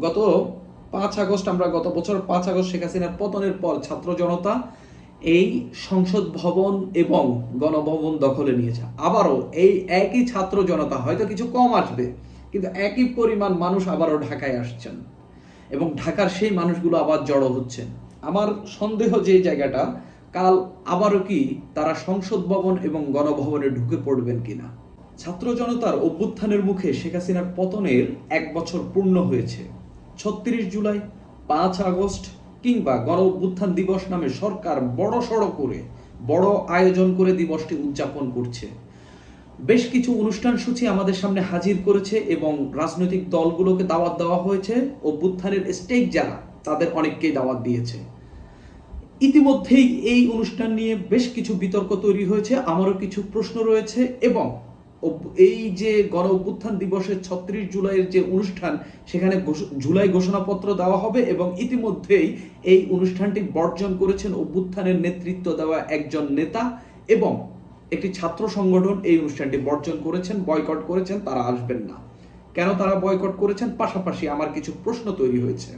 গত পাঁচ আগস্ট আমরা গত বছর পাঁচ আগস্ট শেখ হাসিনার পতনের পর ছাত্র জনতা এই সংসদ ভবন এবং গণভবন দখলে নিয়েছে। আবারও এই একই ছাত্র জনতা, হয়তো কিছু কম আসবে, কিন্তু একই পরিমাণ মানুষ আবারও ঢাকায় আসছেন এবং ঢাকার সেই মানুষগুলো আবার জড়ো হচ্ছেন। আমার সন্দেহ যে জায়গাটা, কাল আবারও কি তারা সংসদ ভবন এবং গণভবনে ঢুকে পড়বেন কিনা? ছাত্র জনতার অভ্যুত্থানের মুখে শেখ হাসিনার পতনের এক বছর পূর্ণ হয়েছে। ছত্রিশ জুলাই, পাঁচ আগস্ট কিংবা গণ অভ্যুত্থান দিবস নামে সরকার বড় সড়ো করে, বড় আয়োজন করে দিবসটি উদযাপন করছে। বেশ কিছু অনুষ্ঠান সূচি আমাদের সামনে হাজির করেছে এবং রাজনৈতিক দলগুলোকে দাওয়াত দেওয়া হয়েছে। অভ্যুত্থানের স্টেক যারা, তাদের অনেককেই দাওয়াত দিয়েছে। ইতিমধ্যেই এই অনুষ্ঠান নিয়ে বেশ কিছু বিতর্ক তৈরি হয়েছে, আমারও কিছু প্রশ্ন রয়েছে এবং এই যে গণ অভ্যুত্থান দিবসের ছত্রিশ জুলাইয়ের যে অনুষ্ঠান, সেখানে জুলাই ঘোষণাপত্র দেওয়া হবে এবং ইতিমধ্যেই এই অনুষ্ঠানটি বর্জন করেছেন অভ্যুত্থানের নেতৃত্ব দেওয়া একজন নেতা এবং একটি ছাত্র সংগঠন এই অনুষ্ঠানটি বর্জন করেছেন, বয়কট করেছেন, তারা আসবেন না। কেন তারা বয়কট করেছেন? পাশাপাশি আমার কিছু প্রশ্ন তৈরি হয়েছে।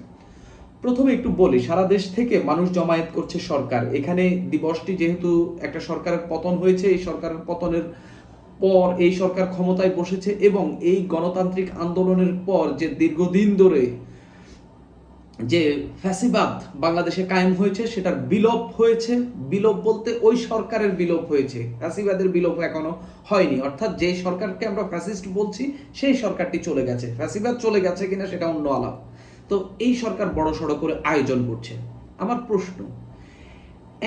প্রথমে একটু বলি, সারা দেশ থেকে মানুষ জমায়েত করছে সরকার। এখানে দিবসটি যেহেতু একটা সরকারের পতন হয়েছে, এই সরকারের পতনের পর এই সরকার ক্ষমতায় বসেছে এবং এই গণতান্ত্রিক আন্দোলনের পর যে দীর্ঘদিন ধরে যে ফ্যাসিবাদ বাংলাদেশে কায়েম হয়েছে, সেটার বিলোপ হয়েছে। বিলোপ বলতে ওই সরকারের বিলোপ হয়েছে। ফ্যাসিবাদের বিলোপ এখনও হয়নি। অর্থাৎ যে সরকারকে আমরা ফ্যাসিস্ট বলছি, সেই সরকারটি চলে গেছে। ফ্যাসিবাদ চলে গেছে কিনা সেটা অন্য আলাপ। তো এই সরকার বড় সড়ো করে আয়োজন করছে। আমার প্রশ্ন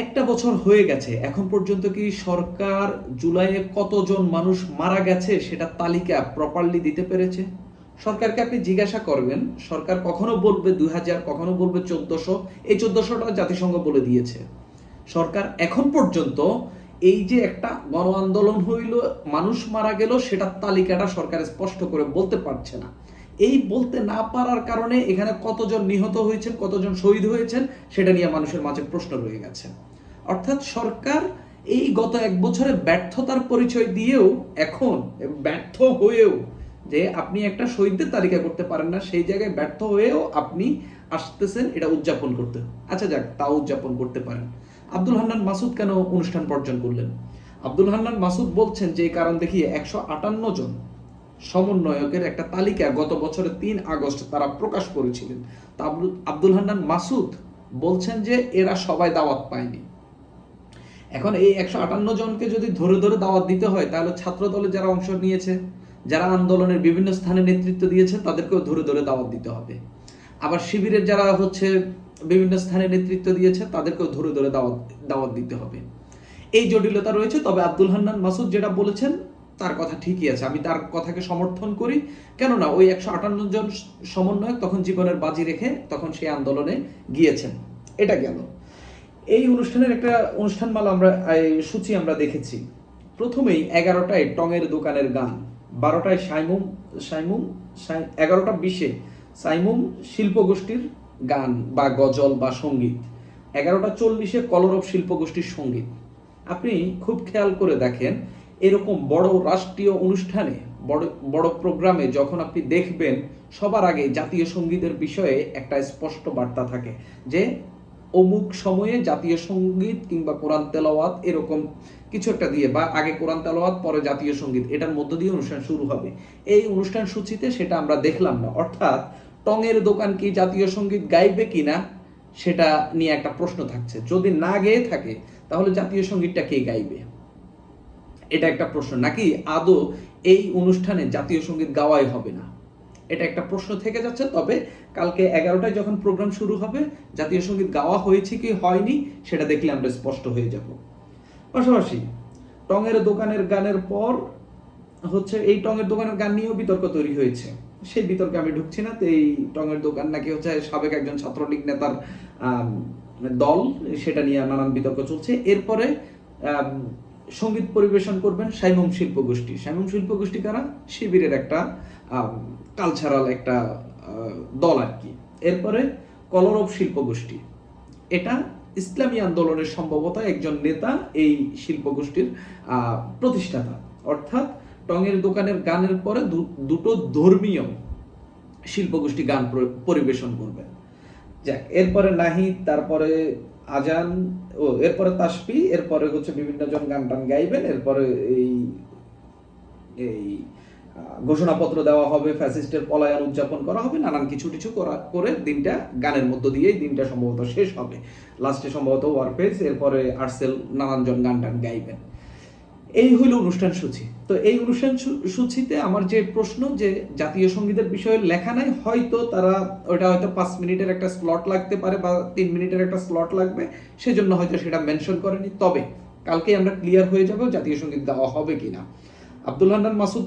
একটা বছর হয়ে গেছে, এখন পর্যন্ত কি সরকার জুলাইয়ে কতজন মানুষ মারা গেছে সেটা তালিকা প্রপারলি দিতে পেরেছে? সরকারকে আপনি জিজ্ঞাসা করবেন, সরকার কখনো বলবে দুই হাজার, কখনো বলবে চোদ্দশো, এই চোদ্দশোটা জাতিসংঘ বলে দিয়েছে। সরকার এখন পর্যন্ত এই যে একটা গণ আন্দোলন হইল, মানুষ মারা গেল সেটার তালিকাটা সরকার স্পষ্ট করে বলতে পারছে না। এই বলতে না পারার কারণে এখানে কতজন নিহত হয়েছেন, কতজন শহীদ হয়েছেন, সেটা নিয়ে মানুষের মাঝে প্রশ্ন রয়ে গেছে। অর্থাৎ সরকার এই গত এক বছরে ব্যর্থতার পরিচয় দিয়েও এখন ব্যর্থ হয়েও যে আপনি একটা শহীদদের তালিকা করতে পারেন না, সেই জায়গায় ব্যর্থ হয়েও আপনি আসতেছেন এটা উদযাপন করতে। আচ্ছা যাক, তাও উদযাপন করতে পারেন। আব্দুল হান্নান মাসুদ কেন অনুষ্ঠান বর্জন করলেন? আব্দুল হান্নান মাসুদ বলছেন যে কারণ দেখিয়ে একশো আটান্ন জন সমন্বয়কের একটা তালিকা গত বছরের তিন আগস্ট তারা প্রকাশ করেছিলেন। তা আব্দুল হান্নান মাসুদ বলছেন যে, এরা সবাই দাওয়াত পায়নি। এখন এই একশো আটান্ন জনকে যদি ধরে ধরে দাওয়াত দিতে হয়, তাহলে ছাত্র দলে যারা অংশ নিয়েছে, যারা আন্দোলনের বিভিন্ন স্থানে নেতৃত্ব দিয়েছে, তাদেরকেও ধরে ধরে দাওয়াত দিতে হবে। আবার শিবিরের যারা হচ্ছে বিভিন্ন স্থানে নেতৃত্ব দিয়েছে, তাদেরকেও ধরে ধরে দাওয়াত দাওয়াত দিতে হবে। এই জটিলতা রয়েছে, তবে আব্দুল হান্নান মাসুদ যেটা বলেছেন, তার কথা ঠিকই আছে। আমি তার কথাকে সমর্থন করি, কেননা ওই একশো আটান্ন জন সমন্বয়ক তখন জীবনের বাজি রেখে তখন সেই আন্দোলনে গিয়েছেন। এটা গেল। এই অনুষ্ঠানের একটা অনুষ্ঠানমালা আমরা সূচি আমরা দেখেছি। প্রথমেই এগারোটায় টঙের দোকানের গান, বারোটায় সাইমুম সাইমুম, সাই- এগারোটা বিশে সাইমুম শিল্পগোষ্ঠীর গান বা গজল বা সংগীত। এগারোটা চল্লিশে কলরব শিল্পগোষ্ঠীর সংগীত। আপনি খুব খেয়াল করে দেখেন, এরকম বড় রাষ্ট্রীয় অনুষ্ঠানে, বড় বড় প্রোগ্রামে যখন আপনি দেখবেন, সবার আগে জাতীয় সঙ্গীতের বিষয়ে একটা স্পষ্ট বার্তা থাকে যে অমুক সময়ে জাতীয় সংগীত কিংবা কোরআন তেলাওয়াত এরকম কিছু একটা দিয়ে বা আগে কোরআন তেলাওয়াত, পরে জাতীয় সংগীত, এটার মধ্য দিয়ে অনুষ্ঠান শুরু হবে। এই অনুষ্ঠান সূচিতে সেটা আমরা দেখলাম না। অর্থাৎ টঙের দোকান কি জাতীয় সংগীত গাইবে কিনা, সেটা নিয়ে একটা প্রশ্ন থাকছে। যদি না গেয়ে থাকে, তাহলে জাতীয় সঙ্গীতটা কে গাইবে? এটা একটা প্রশ্ন। নাকি আদৌ এই অনুষ্ঠানে জাতীয় সংগীত গাওয়াই হবে না? এটা একটা প্রশ্ন থেকে যাচ্ছে। তবে কালকে এগারোটায় যখন প্রোগ্রাম শুরু হবে, জাতীয় সংগীত গাওয়া হয়েছে কি হয়নি, সেটা দেখলে আমরা স্পষ্ট হয়ে যাব। পাশাপাশি, টঙের দোকানের গানের পর হচ্ছে এই টঙের দোকানের গান নিয়েও বিতর্ক তৈরি হয়েছে। সেই বিতর্কে আমি ঢুকছি না, তো এই টঙের দোকান নাকি হচ্ছে সাবেক একজন ছাত্রলীগ নেতার দল, সেটা নিয়ে নানান বিতর্ক চলছে। এরপরে সংগীত পরিবেশন করবেন সাইমুম শিল্প গোষ্ঠী সাইমুম শিল্প গোষ্ঠী কারা? শিবিরের একটা কালচারাল একটা দল আর কি। এরপরে কলরব শিল্প গোষ্ঠী এটা ইসলামী আন্দোলনের সম্ভবত একজন নেতা এই শিল্প গোষ্ঠীর প্রতিষ্ঠাতা। অর্থাৎ টঙের দোকানের গানের পরে দুটো ধর্মীয় শিল্পগোষ্ঠী গান পরিবেশন করবে যাক, এরপরে নাহিদ, তারপরে আজান, ও, এরপরে তাসপি এরপরে হচ্ছে বিভিন্ন জন গান টান গাইবেন, এরপরে এই এই ঘোষণাপত্র দেওয়া হবে, ফ্যাসিস্টের পলায়ন উদযাপন করা হবে, নানান কিছু কিছু করা, করে দিনটা গানের মধ্য দিয়েই দিনটা সম্ভবত শেষ হবে। লাস্টে সম্ভবত ওয়ারফেস এরপরে আর্সেল নানান জন গান টান গাইবেন। এই হইল অনুষ্ঠান সূচি। তো এই অনুষ্ঠান সূচিতে আমার যে প্রশ্ন যে জাতীয় সঙ্গীতের বিষয়ে লেখা নাই, হয়তো তারা ওটা হয়তো পাঁচ মিনিটের একটা স্লট লাগতে পারে বা তিন মিনিটের একটা স্লট লাগবে, সেজন্য হয়তো সেটা মেনশন করেনি। তবে কালকে আমরা ক্লিয়ার হয়ে যাব জাতীয় সংগীত দেওয়া হবে কিনা। আব্দুল হান্নান মাসুদ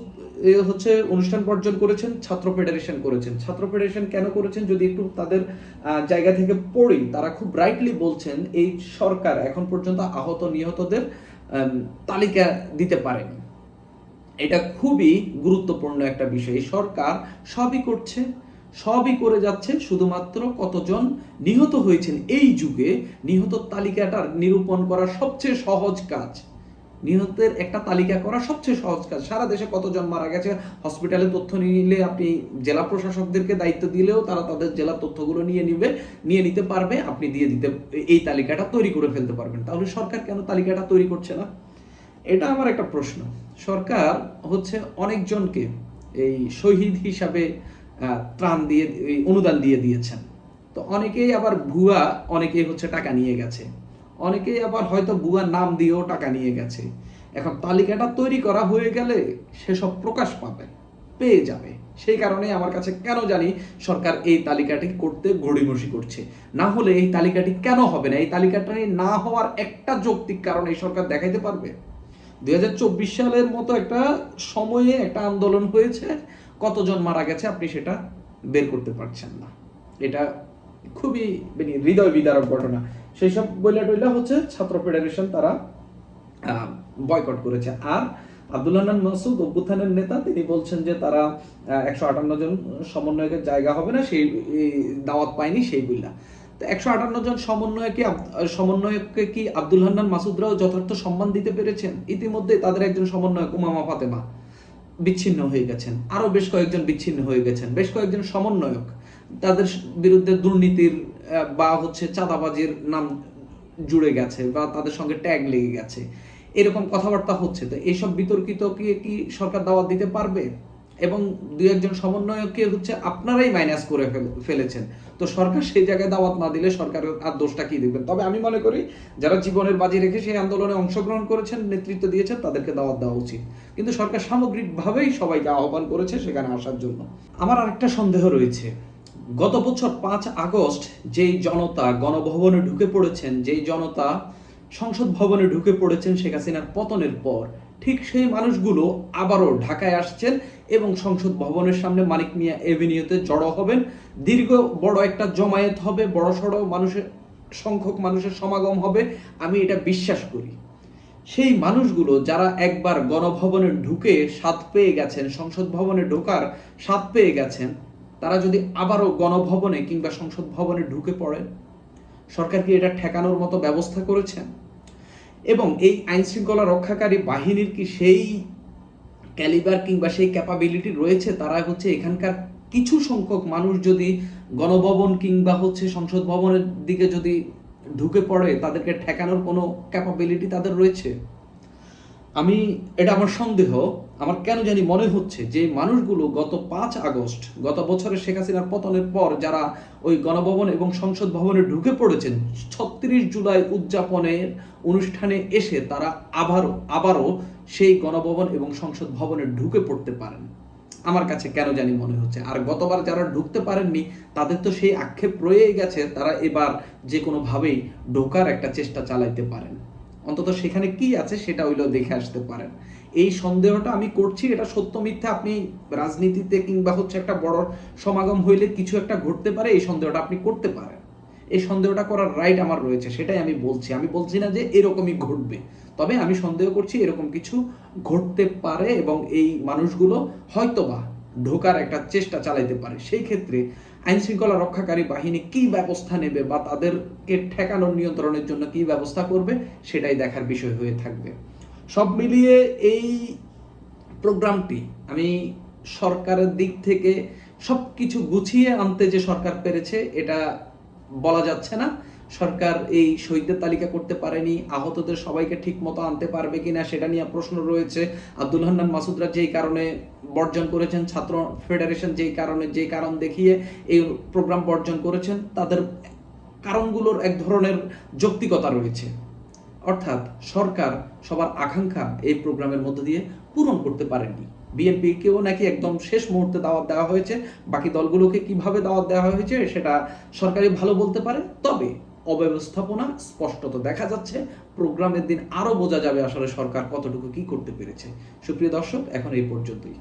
হচ্ছে অনুষ্ঠান বর্জন করেছেন, ছাত্র ফেডারেশন করেছেন। ছাত্র ফেডারেশন কেন করেছেন যদি একটু তাদের জায়গা থেকে পড়ি, তারা খুব ব্রাইটলি বলছেন, এই সরকার এখন পর্যন্ত আহত নিহতদের তালিকা দিতে পারেন। এটা খুবই গুরুত্বপূর্ণ একটা বিষয়। সরকার সবই করছে, সবই করে যাচ্ছে, শুধুমাত্র কতজন নিহত হয়েছেন এই যুগে, নিহত তালিকাটা নিরূপণ করা সবচেয়ে সহজ কাজ। নিহতের একটা তালিকা করা সবচেয়ে সহজ কাজ। সারা দেশে কতজন মারা গেছে? হসপিটালে তথ্য নিলে আপনি জেলা প্রশাসকদেরকে দায়িত্ব দিলেও তারা তাদের জেলা তথ্যগুলো নিয়ে নিবে, নিয়ে নিতে পারবে, আপনি দিয়ে দিতে, এই তালিকাটা তৈরি করে ফেলতে পারবেন। তাহলে সরকার কেন তালিকাটা তৈরি করছে না? এটা আমার একটা প্রশ্ন। সরকার হচ্ছে অনেকজনকে এই শহীদ হিসাবে ত্রাণ দিয়ে অনুদান দিয়ে দিয়েছেন। তো অনেকেই আবার ভুয়া, অনেকেই হচ্ছে টাকা নিয়ে গেছে। অনেকেই আবার হয়তো ভুয়া নাম দিয়েও টাকা নিয়ে গেছে। এখন তালিকাটা তৈরি করা হয়ে গেলে সেসব প্রকাশ পাবে, পেয়ে যাবে। সেই কারণে আমার কাছে কেন জানি সরকার এই তালিকাটি করতে গড়িমসি করছে। না হলে এই তালিকাটি কেন হবে না? এই তালিকাটি না হওয়ার একটা যৌক্তিক কারণ এই সরকার দেখাইতে পারবে? দুই হাজার চব্বিশ সালের মতো একটা সময়ে একটা আন্দোলন হয়েছে, কতজন মারা গেছে আপনি সেটা বের করতে পারছেন না। এটা খুবই মানে হৃদয় বিদারক ঘটনা। সেই সব বইলা টইলা হচ্ছে ছাত্র ফেডারেশন তারা বয়কট করেছে। আর আব্দুল হান্নান মাসুদ অভ্যুত্থানের নেতা, তিনি বলছেন যে তারা একশো আটান্ন জন সমন্বয়কের জায়গা হবে না, সেই দাওয়াত পায়নি সেই বইলা। তো একশো আটান্ন জন সমন্বয়কে সমন্বয়ককে কি আব্দুল হান্নান মাসুদরাও যথার্থ সম্মান দিতে পেরেছেন? ইতিমধ্যে তাদের একজন সমন্বয়ক উমামা ফাতেমা বিচ্ছিন্ন হয়ে গেছেন। আরও বেশ কয়েকজন বিচ্ছিন্ন হয়ে গেছেন। বেশ কয়েকজন সমন্বয়ক তাদের বিরুদ্ধে দুর্নীতির বা হচ্ছে চাঁদাবাজির নাম জুড়ে গেছে বা তাদের সঙ্গে ট্যাগ লেগে গেছে। এরকম কথাবার্তা হচ্ছে। তো এইসব বিতর্কিত কি কি সরকার দাওয়াত দিতে পারবে? এবং দুই একজন সমন্বয়ককে হচ্ছে আপনারাই মাইনাস করে ফেল- ফেলেছেন। তো সরকার সেই জায়গায় দাওয়াত না দিলে সরকারের আর দোষটা কি দেখবেন? তবে আমি মনে করি, যারা জীবনের বাজি রেখে সেই আন্দোলনে অংশগ্রহণ করেছেন, নেতৃত্ব দিয়েছেন, তাদেরকে দাওয়াত দেওয়া উচিত। কিন্তু সরকার সামগ্রিকভাবেই সবাইকে আহ্বান করেছে সেখানে আসার জন্য। আমার আরেকটা সন্দেহ রয়েছে। গত বছর পাঁচ আগস্ট যেই জনতা গণভবনে ঢুকে পড়েছেন, যেই জনতা সংসদ ভবনে ঢুকে পড়েছেন শেখ হাসিনার পতনের পর, ঠিক সেই মানুষগুলো আবারও ঢাকায় আসছেন এবং সংসদ ভবনের সামনে মানিক মিয়া এভিনিউতে জড়ো হবেন। দীর্ঘ বড় একটা জমায়েত হবে, বড় সড়ো মানুষের সংখ্যক মানুষের সমাগম হবে, আমি এটা বিশ্বাস করি। সেই মানুষগুলো যারা একবার গণভবনে ঢুকে স্বাদ পেয়ে গেছেন, সংসদ ভবনে ঢোকার স্বাদ পেয়ে গেছেন তারা যদি আবারও গণভবনে কিংবা সংসদ ভবনে ঢুকে পড়েন, সরকার কি এটা ঠেকানোর মতো ব্যবস্থা করেছেন? এবং এই আইন শৃঙ্খলা রক্ষাকারী বাহিনীর কি সেই ক্যালিবার কিংবা সেই ক্যাপাবিলিটি রয়েছে? তারা হচ্ছে এখানকার কিছু সংখ্যক মানুষ যদি গণভবন কিংবা হচ্ছে সংসদ ভবনের দিকে যদি ঢুকে পড়ে, তাদেরকে ঠেকানোর কোনো ক্যাপাবিলিটি তাদের রয়েছে? আমি, এটা আমার সন্দেহ, আমার কেন জানি মনে হচ্ছে যে মানুষগুলো গত পাঁচ আগস্ট, গত বছরের শেখ হাসিনার পতনের পর যারা ওই গণভবন এবং সংসদ ভবনে ঢুকে পড়েছেন, ছত্রিশ জুলাই উদযাপনের অনুষ্ঠানে এসে তারা আবারও আবারও সেই গণভবন এবং সংসদ ভবনে ঢুকে পড়তে পারেন। আমার কাছে কেন জানি মনে হচ্ছে। আর গতবার যারা ঢুকতে পারেননি, তাদের তো সেই আক্ষেপ রয়েই গেছে, তারা এবার যে কোনোভাবেই ঢোকার একটা চেষ্টা চালাইতে পারেন। অন্তত সেখানে কি আছে সেটা হইলেও দেখে আসতে পারেন। এই সন্দেহটা আমি করছি, এটা সত্য মিথ্যা, আপনি রাজনীতিতে কিংবা হচ্ছে একটা বড় সমাগম হইলে কিছু একটা ঘটতে পারে, এই সন্দেহটা আপনি করতে পারেন। এই সন্দেহটা করার রাইট আমার রয়েছে, সেটাই আমি বলছি। আমি বলছি না যে এরকমই ঘটবে, তবে আমি সন্দেহ করছি এরকম কিছু ঘটতে পারে এবং এই মানুষগুলো হয়তোবা ঢোকার একটা চেষ্টা চালাইতে পারে। সেই ক্ষেত্রে আইন শৃঙ্খলা রক্ষাকারী বাহিনী কি ব্যবস্থা নেবে বা তাদেরকে ঠেকানো নিয়ন্ত্রণের জন্য কি ব্যবস্থা করবে, সেটাই দেখার বিষয় হয়ে থাকবে। সব মিলিয়ে এই প্রোগ্রামটি আমি সরকারের দিক থেকে সব কিছু গুছিয়ে আনতে যে সরকার পেরেছে, এটা বলা যাচ্ছে না। সরকার এই শহীদদের তালিকা করতে পারেনি, আহতদের সবাইকে ঠিক মতো আনতে পারবে কিনা সেটা নিয়ে প্রশ্ন রয়েছে। আব্দুল হান্নান মাসুদরা যেই কারণে বর্জন করেছেন, ছাত্র ফেডারেশন যেই কারণে, যেই কারণ দেখিয়ে এই প্রোগ্রাম বর্জন করেছেন, তাদের কারণগুলোর এক ধরনের যৌক্তিকতা রয়েছে। অর্থাৎ সরকার সবার আকাঙ্ক্ষা এই প্রোগ্রামের মধ্য দিয়ে পূরণ করতে পারেনি বিএনপিকেও নাকি একদম শেষ মুহূর্তে দাওয়াত দেওয়া হয়েছে, বাকি দলগুলোকে কীভাবে দাওয়াত দেওয়া হয়েছে সেটা সরকারি ভালো বলতে পারে। তবে অব্যবস্থাপনা স্পষ্টত দেখা যাচ্ছে। প্রোগ্রামের দিন আরও বোঝা যাবে আসলে সরকার কতটুকু কি করতে পেরেছে। সুপ্রিয় দর্শক, এখন এই পর্যন্তই।